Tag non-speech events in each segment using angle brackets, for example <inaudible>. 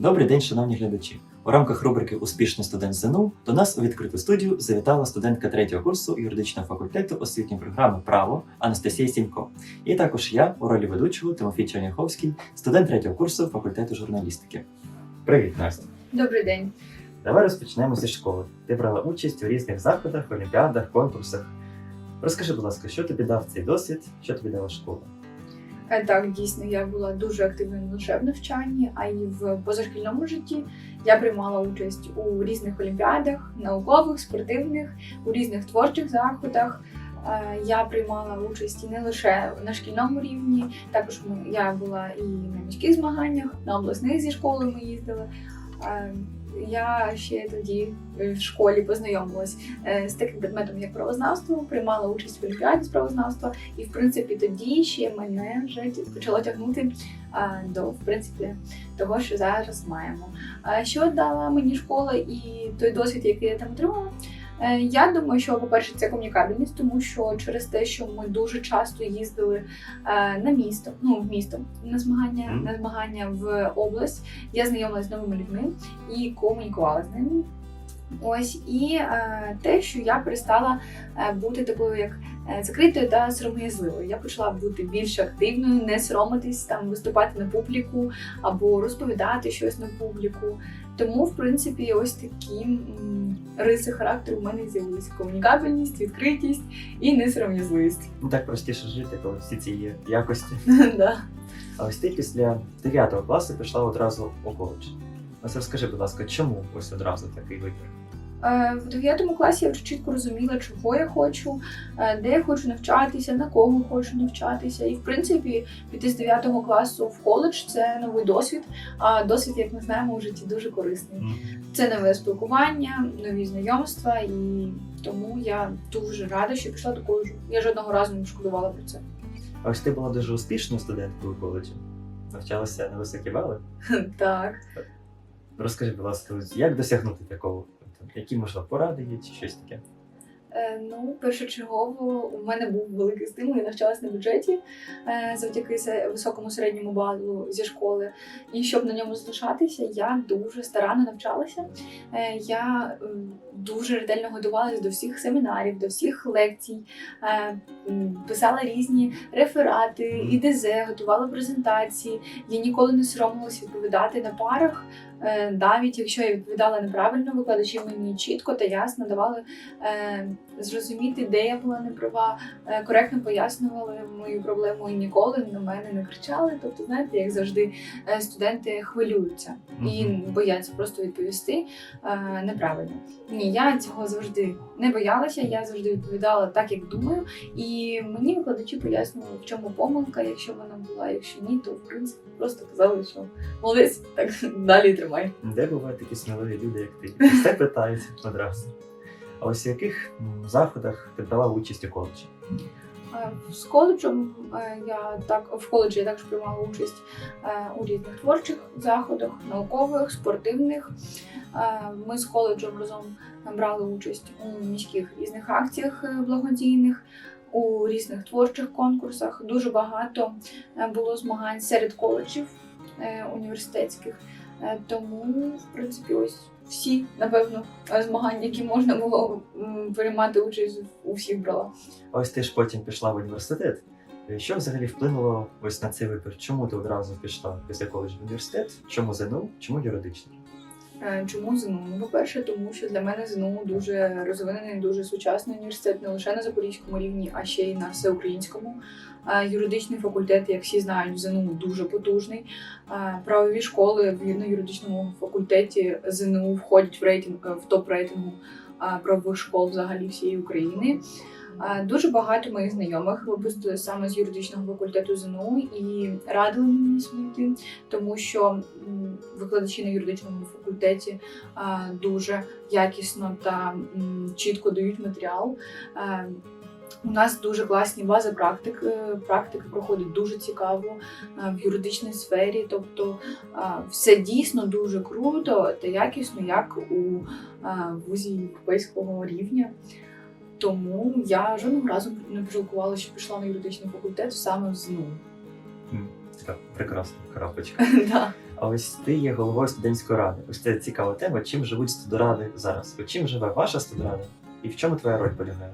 Добрий день, шановні глядачі. У рамках рубрики Успішний студент ЗНУ до нас у відкриту студію завітала студентка третього курсу юридичного факультету освітньої програми Право Анастасія Сінько. І також я у ролі ведучого Тимофій Черняховський, студент третього курсу факультету журналістики. Привіт, Настя. Добрий день. Давай розпочнемо зі школи. Ти брала участь у різних заходах, олімпіадах, конкурсах. Розкажи, будь ласка, що тобі дав цей досвід, що тобі дала школа? Е, Так, дійсно, я була дуже активною не лише в навчанні, а й в позашкільному житті. Я приймала участь у різних олімпіадах, наукових, спортивних, у різних творчих заходах. Е, Я приймала участь і не лише на шкільному рівні, також я була і на міських змаганнях, на обласних зі школою ми їздили. Я ще тоді е, в школі познайомилась е, з таким предметом, як правознавство, приймала участь в олімпіаді з правознавства. І в принципі тоді ще мене вже почало тягнути до в принципі того, що зараз маємо. Що дала мені школа і той досвід, який я там отримала? Е, Я думаю, що по-перше, це комунікабельність, тому що через те, що ми дуже часто їздили е, на місто, ну в місто на змагання, Мгм. на змагання в область, я знайомилася з новими людьми і комунікувала з ними. Ось і е, те, що я перестала е, бути такою, як е, закритою та сором'язливою. Я почала бути більш активною, не соромитись там виступати на публіку або розповідати щось на публіку. Тому, в принципі, ось такі м, риси характеру в мене з'явилися: комунікабельність, відкритість і несором'язливість. Ну так простіше жити, коли всі ці є якості. <laughs> А ось ти після 9 класу пішла одразу у коледж. Ось розкажи, будь ласка, чому ось одразу такий вибір? Е, В 9 класі я вже чітко розуміла, чого я хочу, е, де я хочу навчатися, на кого хочу навчатися. І в принципі, піти з 9 класу в коледж це новий досвід. А досвід, як ми знаємо, у житті дуже корисний. Це нове спілкування, нові знайомства, і тому я дуже рада, що пішла до коледжу. Я жодного разу не шкодувала про це. А ось ти була дуже успішною студенткою коледжі. Навчалася на високі бали. Так. Розкажи, будь ласка, як досягнути такого? Які можливо поради є чи щось таке? Е, Ну, першочергово у мене був великий стимул, я навчалась на бюджеті е, завдяки високому середньому балу зі школи. І щоб на ньому залишатися, я дуже старанно навчалася. Е, Я дуже ретельно готувалася до всіх семінарів, до всіх лекцій, писала різні реферати. ІДЗ, готувала презентації. Я ніколи не соромилась відповідати на парах. Е, Навіть якщо я відповідала неправильно, викладачі мені чітко та ясно давали е, зрозуміти, де я була неправа, е, коректно пояснювали мою проблему і ніколи на мене не кричали. Тобто, знаєте, як завжди е, студенти хвилюються і бояться просто відповісти е, неправильно. Ні, я цього завжди не боялася. Я завжди відповідала так, як думаю. І мені викладачі пояснювали, в чому помилка, якщо вона була, якщо ні, то в принципі просто казали, що молодець, так далі тримай. Де бувають такі сміливі люди, як ти? Все питають одразу. А ось в яких заходах ти брала участь у коледжі? Е, З коледжем я так в коледжі я також приймала участь е, у різних творчих заходах, наукових, спортивних. Е, Ми з коледжем разом брали участь у міських різних акціях благодійних, у різних творчих конкурсах. Дуже багато було змагань серед коледжів університетських. Тому, в принципі, ось всі, напевно, е, змагання, які можна було приймати участь, у всіх брала. Ось ти ж потім пішла в університет. Е, Що взагалі вплинуло ось на цей вибір? Чому ти одразу пішла після коледжу в університет? Чому ЗНУ? Чому юридичний? Е, Чому ЗНУ? Ну, по-перше, тому що для мене ЗНУ дуже розвинений, дуже сучасний університет, не лише на запорізькому рівні, а ще й на всеукраїнському. Е, Юридичний факультет, як всі знають, ЗНУ дуже потужний. Е, Правові школи в юридичному факультеті ЗНУ входять в рейтинг в топ рейтингу правових школ взагалі всієї України. Дуже багато моїх знайомих випустили саме з юридичного факультету ЗНУ і радили мені сюди тому що викладачі на юридичному факультеті дуже якісно та чітко дають матеріал. У нас дуже класні бази практик. е, Практика проходить дуже цікаво в юридичній сфері. Тобто все дійсно дуже круто та якісно, як у вузі європейського рівня. Тому я жодного разу не пожалкувала, що пішла на юридичний факультет саме з НУ. Така прекрасна крапочка. <laughs> Да. А ось ти є головою студентської ради. Ось це цікава тема. Чим живуть студради зараз? Чим живе ваша студрада? І в чому твоя роль полягає?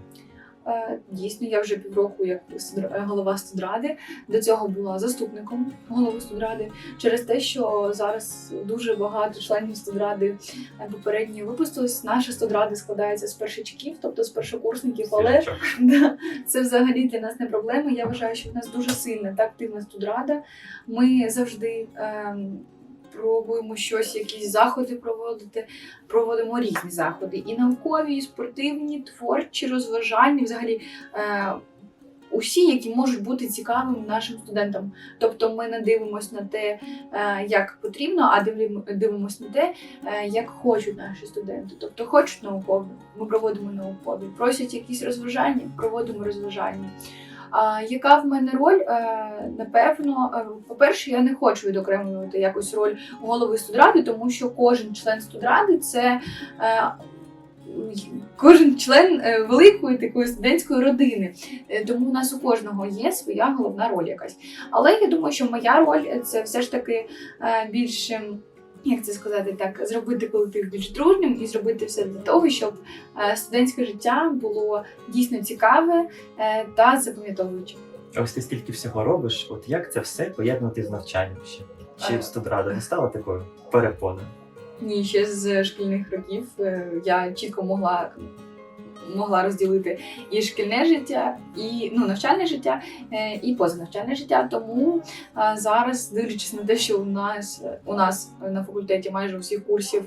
Е, Дійсно, я вже півроку як е, голова студради. До цього була заступником голови студради. Через те, що зараз дуже багато членів студради е, попередньо випустились. Наша студрада складається з першачків, тобто з першокурсників, але. <laughs> Да, це взагалі для нас не проблема. Я вважаю, що в нас дуже сильна та активна студрада. Ми завжди ем, пробуємо щось, якісь заходи проводити, проводимо різні заходи: і наукові, і спортивні, творчі, розважальні, взагалі. Е, Усі, які можуть бути цікавими нашим студентам. Тобто ми не дивимося на те, е, як потрібно, а дивимося на те, е, як хочуть наші студенти. Тобто хочуть наукові, ми проводимо наукові, просять якісь розважальні, проводимо розважальні. А яка в мене роль? Е, Напевно, е, по-перше, я не хочу відокремлювати якусь роль голови студради, тому що кожен член студради це. е, Кожен член великої такої студентської родини, тому у нас у кожного є своя головна роль якась. Але я думаю, що моя роль це все ж таки е, більш, ем, як це сказати так, зробити колектив більш дружнім і зробити все для того, щоб е, студентське життя було дійсно цікаве е, та запам'ятовуюче. А ось ти стільки всього робиш, от як це все поєднувати з навчанням ще? Чи Е. студрада не стала такою перепоною? Ні, ще з шкільних років я чітко могла. Могла розділити і шкільне життя, і ну, навчальне життя, е, і позанавчальне життя. Тому е, зараз, дивлячись на те, що у нас у нас на факультеті майже усіх курсів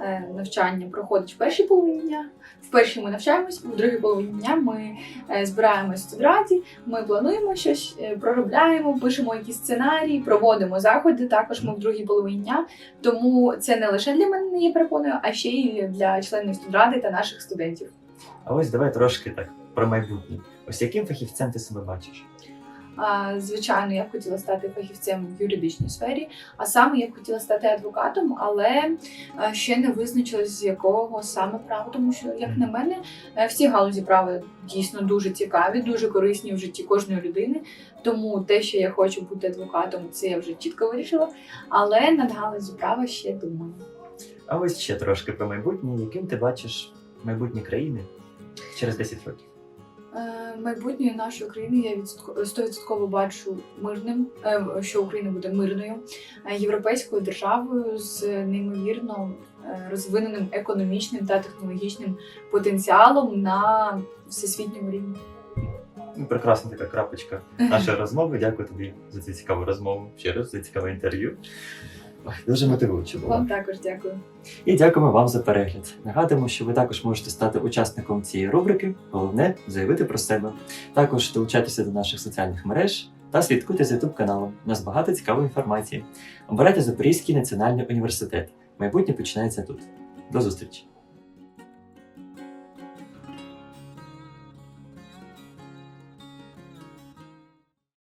е, навчання проходить в першій половині дня. В першій ми навчаємось, в другій половині дня ми збираємось в студраді, ми плануємо щось, проробляємо, пишемо якісь сценарії, проводимо заходи. Також ми в другій половині дня. Тому це не лише для мене є перепоною, а ще й для членів студради та наших студентів. А ось давай трошки так про майбутнє. Ось яким фахівцем ти себе бачиш? Звичайно, я б хотіла стати фахівцем в юридичній сфері, а саме я б хотіла стати адвокатом, але ще не визначилась з якого саме права, тому що, як на мене, е, всі галузі права дійсно дуже цікаві, дуже корисні в житті кожної людини. Тому те, що я хочу бути адвокатом, це я вже чітко вирішила. Але над галузі права ще думаю. А ось ще трошки про майбутнє. Яким ти бачиш майбутнє країни через 10 років? Е, Майбутнє нашої країни я стовідсотково бачу мирним, е, що Україна буде мирною е, європейською державою з неймовірно розвиненим економічним та технологічним потенціалом на всесвітньому рівні. Ну, прекрасна така крапочка <laughs> нашої розмови. Дякую тобі за цю цікаву розмову. Ще раз за цікаве інтерв'ю. Дуже мотивуюче було. Вам також дякую. І дякуємо вам за перегляд. Нагадуємо, що ви також можете стати учасником цієї рубрики. Головне заявити про себе. Також долучайтеся до наших соціальних мереж та слідкуйте за youtube каналом. У нас багато цікавої інформації. Обирайте Запорізький національний університет. Майбутнє починається тут. До зустрічі!